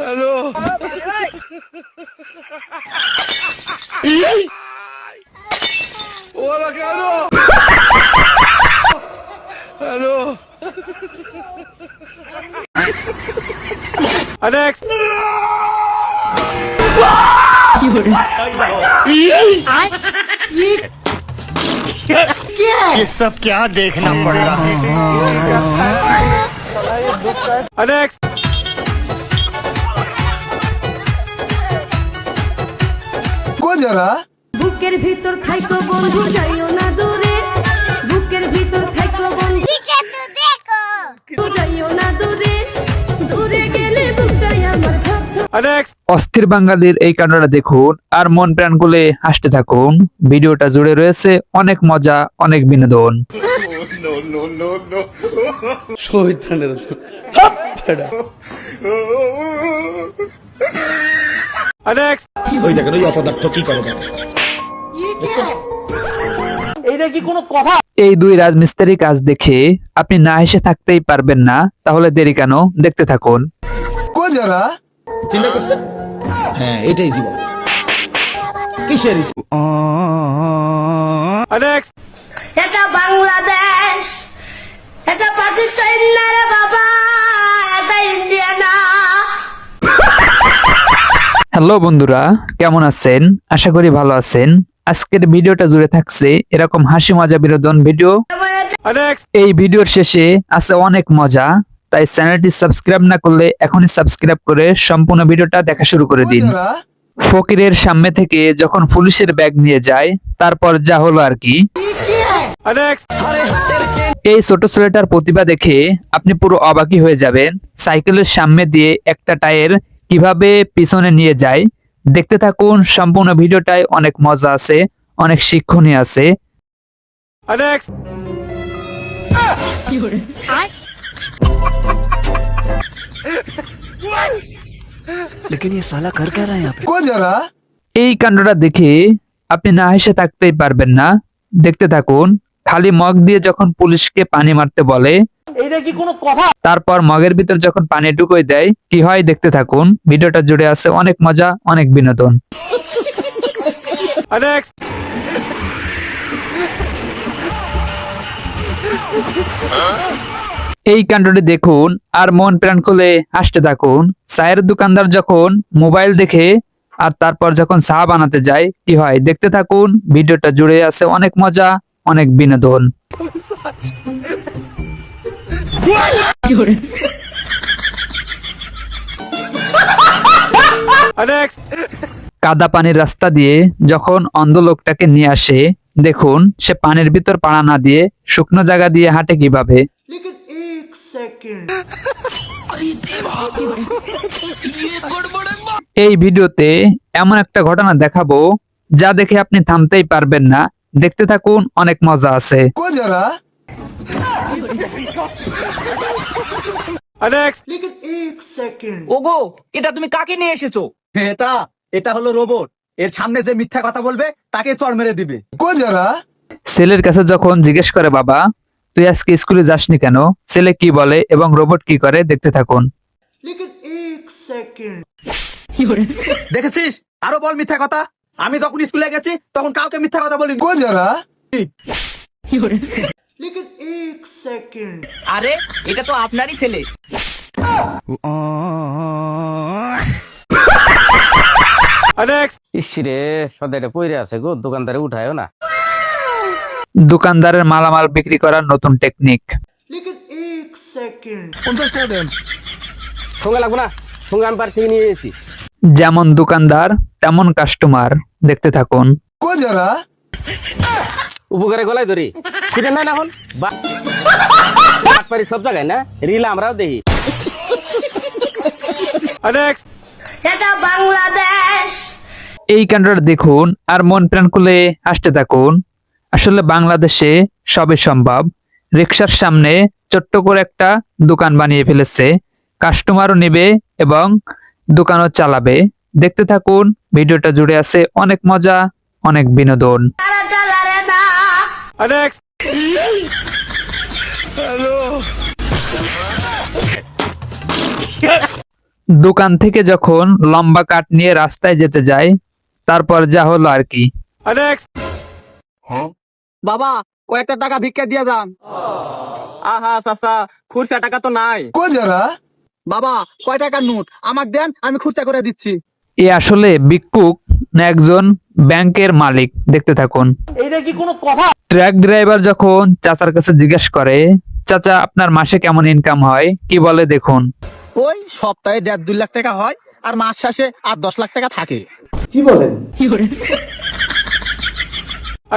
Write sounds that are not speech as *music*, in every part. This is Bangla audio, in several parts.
हेलो। caro! हेलो। ये सब क्या देखना पड़ रहा है? हाँ। अनेक्स्ट Next. বুকের ভিতর থাইকো বন্ধু যাইও না দূরে। বুকের ভিতর থাইকো বন্ধু। যাইও না দূরে। দূরে গেলে বুকটাই আমার. অস্থির বাঙালির এই কাণ্ডটা দেখুন আর মন প্রাণ খুলে হাসতে থাকুন। ভিডিওটা জুড়ে রয়েছে অনেক মজা অনেক বিনোদন। Next. ওই দেখেন ওই অপদার্থ কি করে দেখেন। এই দুই রাজমিস্ত্রি কাজ দেখে আপনি না হেসে থাকতেই পারবেন না তাহলে দেরি কেন? দেখতে থাকুন। চিন্তা করছেন? হ্যাঁ এটাই জীবন। কিসের এটা বাংলাদেশ। এটা পাকিস্তান না রে বাবা। হ্যালো বন্ধুরা কেমন আছেন? আশা করি ভালো আছেন। আজকের ভিডিওটা জুড়ে থাকছে এরকম হাসি মজা বিনোদন ভিডিও। এই ভিডিওর শেষে আছে অনেক মজা তাই চ্যানেলটি সাবস্ক্রাইব না করলে এখনই সাবস্ক্রাইব করে সম্পূর্ণ ভিডিওটা দেখা শুরু করে দিন। ফকিরের সামনে থেকে যখন পুলিশের ব্যাগ নিয়ে যায় তারপর যা হলো আর কি। এই ছোট ছেলেটার প্রতিভা দেখে আপনি পুরো অবাকি হয়ে যাবেন। সাইকেলের সামনে দিয়ে একটা টায়ার কীভাবে পিছনে নিয়ে যায় দেখতে থাকুন সম্পূর্ণ ভিডিওটায় অনেক মজা আছে অনেক শিক্ষণীয় আছে। এই কাণ্ডটা দেখে আপনি না হেসে থাকতেই পারবেন না। দেখতে থাকুন খালি মগ দিয়ে যখন পুলিশকে পানি মারতে বলে তারপর মগের ভিতর যখন পানি ঢুকোয় দেয় কি হয় দেখতে থাকুন। ভিডিওটা জুড়ে আছে অনেক মজা অনেক বিনোদন। এই কাণ্ডটি দেখুন আর মন প্রাণ খুলে হাসতে থাকুন। চায়ের দোকানদার যখন মোবাইল দেখে আর তারপর যখন চা বানাতে যায় কি হয় দেখতে থাকুন। ভিডিওটা জুড়ে আছে অনেক মজা অনেক বিনোদন. *laughs* কাদা পানির রাস্তা দিয়ে যখন অন্ধ লোকটাকে নিয়ে আসে দেখুন সে পানির ভিতর পাড়া না দিয়ে শুকনো জায়গা দিয়ে হাঁটে কীভাবে। এই ভিডিওতে এমন একটা ঘটনা দেখাবো যা দেখে আপনি থামতেই পারবেন না। দেখতে থাকুন অনেক মজা আছে. ওগো এটা তুমি কাকে নিয়ে এসেছ? এটা এটা হলো রোবট এর সামনে যে মিথ্যা কথা বলবে তাকে চড় মেরে দিবে। ছেলের কাছে যখন জিজ্ঞেস করে বাবা তুই আজকে স্কুলে যাসনি কেন? ছেলে কি বলে এবং রোবট কি করে? দেখতে থাকুন। দেখেছিস? আরও বল মিথ্যা কথা। আমি যখন স্কুলে গেছি তখন কাউকে মিথ্যা কথা বলিনি। আরে এটা তো আপনারই ছেলে। ইসিরে সদাইটা পইরে আছে গো দোকানদারে উঠায়ও না। দোকানদারের মালামাল বিক্রি করার নতুন টেকনিক পঞ্চাশ টাকা দেন। সঙ্গে লাগবো না সঙ্গে আমি বাড়ি থেকে নিয়ে এসেছি। যেমন দোকানদার তেমন কাস্টমার দেখতে থাকুন। উপকারে গলায় ধরি। ফিরে না এখন পারি সব জায়গায় না? রিল আমরাও দেখি। এটা বাংলাদেশ। এই কাণ্ডটা দেখুন আর মন প্রাণ খুলে আসতে থাকুন। আসলে বাংলাদেশে সবে সম্ভব। রিক্সার সামনে ছোট্ট করে একটা দোকান বানিয়ে ফেলেছে। কাস্টমারও নেবে এবং দোকানও চালাবে। দেখতে থাকুন ভিডিওটা জুড়ে আছে অনেক মজা অনেক বিনোদন। নেক্সট হ্যালো দোকান থেকে যখন লম্বা কাঠ নিয়ে রাস্তায় যেতে যাই তারপর যা হলো আর কি। বাবা ও একটা টাকা ভিক্ষা দিয়ে যান। আহা চাচা খুরসা টাকা তো নাই। কই যারা? বাবা কয় টাকা নোট? আমাকে দেন আমি খুরসা করে দিচ্ছি। এ আসলে ভিক্ষুক না একজন ব্যাংকের মালিক দেখতে থাকুন। এইটা কি কোনো কথা? ট্রাক ড্রাইভার যখন চাচার কাছে জিজ্ঞেস করে চাচা আপনার মাসে কেমন ইনকাম হয়? কি বলে দেখুন। ওই সপ্তাহে দেড় দুই লাখ টাকা হয় আর মাস শেষে আর দশ লাখ টাকা থাকে। কি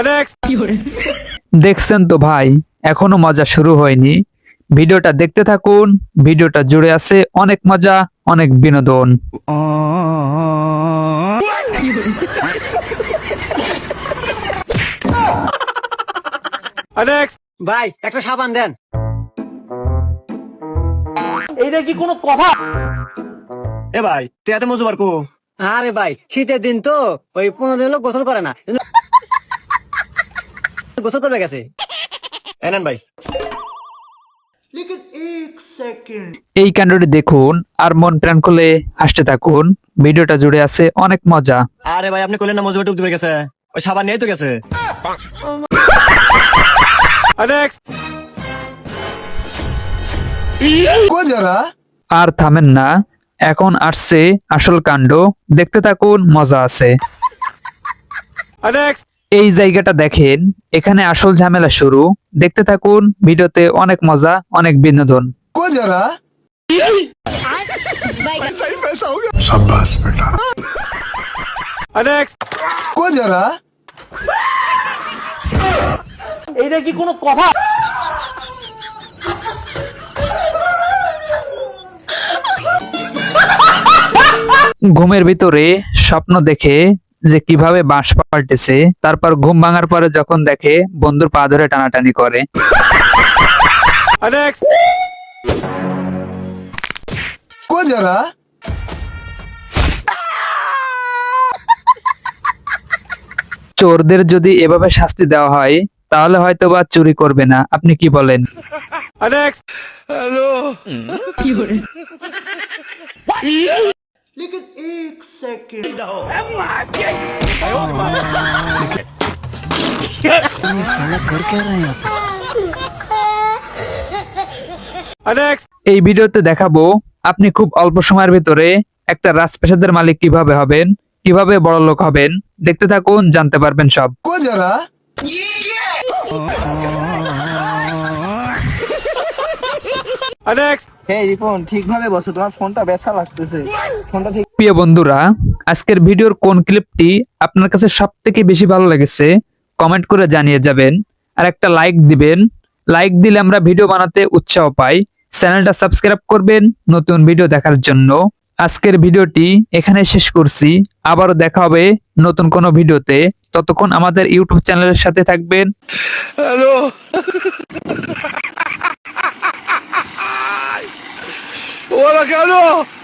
Next. দেখছেন তো ভাই এখনও মজা শুরু হয়নি। ভিডিওটা দেখতে থাকুন ভিডিওটা জুড়ে আছে অনেক মজা। অনেক বিনোদন. भाई একটা সাবান দেন। এইটা কি কোনো কথা? এ ভাই টেয়াতে মজুবার কো? আরে ভাই শীতের দিন তো ওই পনেরো দিন লোক গোসল করে না। গোসল করবে গেছে। এনেন ভাই। এই কাণ্ডটি দেখুন আর মন প্রাণ খুলে হাসতে থাকুন। ভিডিওটা জুড়ে আছে অনেক মজা। আরে ভাই আপনি কইলেন না মজা টুক গেছে। ওই সাবান নিয়ে তো গেছে। আর থামেন না এখন আসছে আসল কাণ্ড। দেখতে থাকুন মজা আছে। এই জায়গাটা দেখেন এখানে আসল ঝামেলা শুরু। দেখতে থাকুন ভিডিওতে অনেক মজা অনেক বিনোদন। को जरा Next. को जरा এইটা কি কোনো কথা ঘুমের ভিতরে স্বপ্ন দেখে যে কিভাবে বাঁশ পাল্টেছে তারপর ঘুম ভাঙার পরে যখন দেখে বন্ধুর পা ধরে টানাটানি করে Next. को जरा চোরদের যদি এভাবে শাস্তি দেওয়া হয় তাহলে হয়তো বা চুরি করবে না আপনি কি বলেন Next. Next. এই ভিডিওতে দেখাবো আপনি খুব অল্প সময়ের ভিতরে একটা রাজপ্রাসাদের মালিক কীভাবে হবেন কীভাবে বড় লোক হবেন দেখতে থাকুন জানতে পারবেন সব। প্রিয় বন্ধুরা আজকের ভিডিওর কোন ক্লিপটি আপনার কাছে সব থেকে বেশি ভালো লেগেছে কমেন্ট করে জানিয়ে যাবেন। আর একটা লাইক দিবেন। লাইক দিলে আমরা ভিডিও বানাতে উৎসাহ পাই। চ্যানেলটা সাবস্ক্রাইব করবেন নতুন ভিডিও দেখার জন্য। আজকের ভিডিওটি এখানে শেষ করছি। আবারও দেখা হবে নতুন কোনো ভিডিওতে। ততক্ষণ আমাদের ইউটিউব চ্যানেলের সাথে থাকবেন। Hola, cabrón.